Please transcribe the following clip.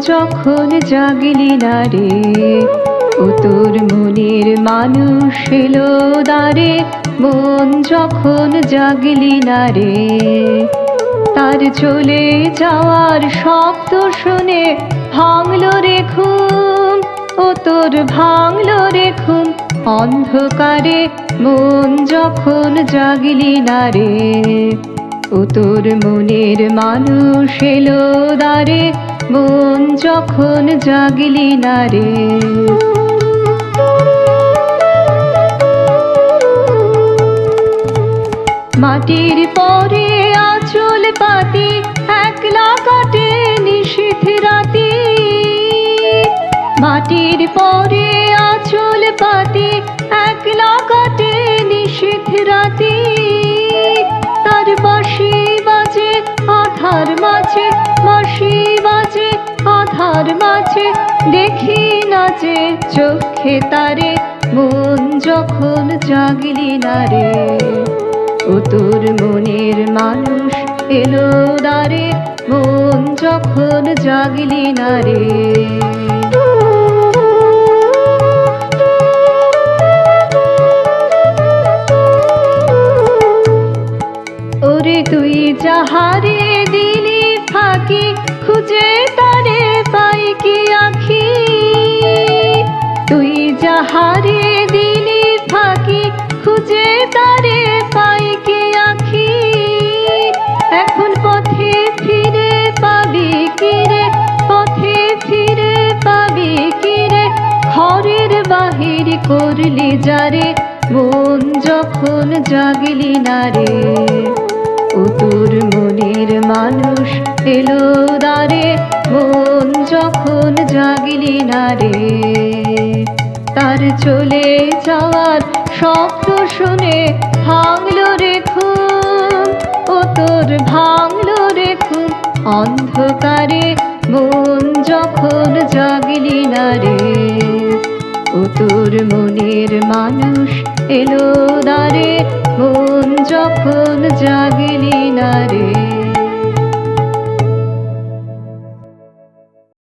যখন জাগলি না রে ও তোর মনের মানুষ এলো দারে মন যখন জাগলি না রে, তার চলে যাওয়ার শব্দ শুনে ভাঙলো রে ঘুম ও তোর ভাঙলো রে ঘুম। অন্ধকারে মন যখন জাগলি না রে ও তোর মনের মানুষ এলো দারে মন যখন জাগলি না রে মাটির পরে আঁচল পাতি, একলা কাটে নিশীথ রাতি। মাটির পরে আঁচল পাতি, একলা কাটে নিশীথ রাতি। আধার মাঝে, মাসি বাজে আধার মাঝে, দেখি নাচে চোখে তারে, মন যখন জাগলি না রে। ও তোর মনের মানুষ এলো দারে মন যখন জাগলি না রে। তুই যাহারে দিলি ফাঁকি, খুঁজে তারে পাই কি আখি? তুই যাহারে দিলি ফাঁকি, খুঁজে তারে পাই কি আখি? এখন পথে ফিরে পাবি কিরে পথে ফিরে পাবি কিরে ঘরের বাহির করলি যারে মন যখন জাগলি না রে। তোর মনের মানুষ এলো দারে মন যখন জাগলি না রে, তার চলে যাওয়ার শব্দ শুনে ভাঙলো রে ঘুম ও তোর ভাঙলো রে ঘুম অন্ধকারে মন যখন জাগলি না রে। ও তোর মনের মানুষ এলো দারে মন যখন জাগলি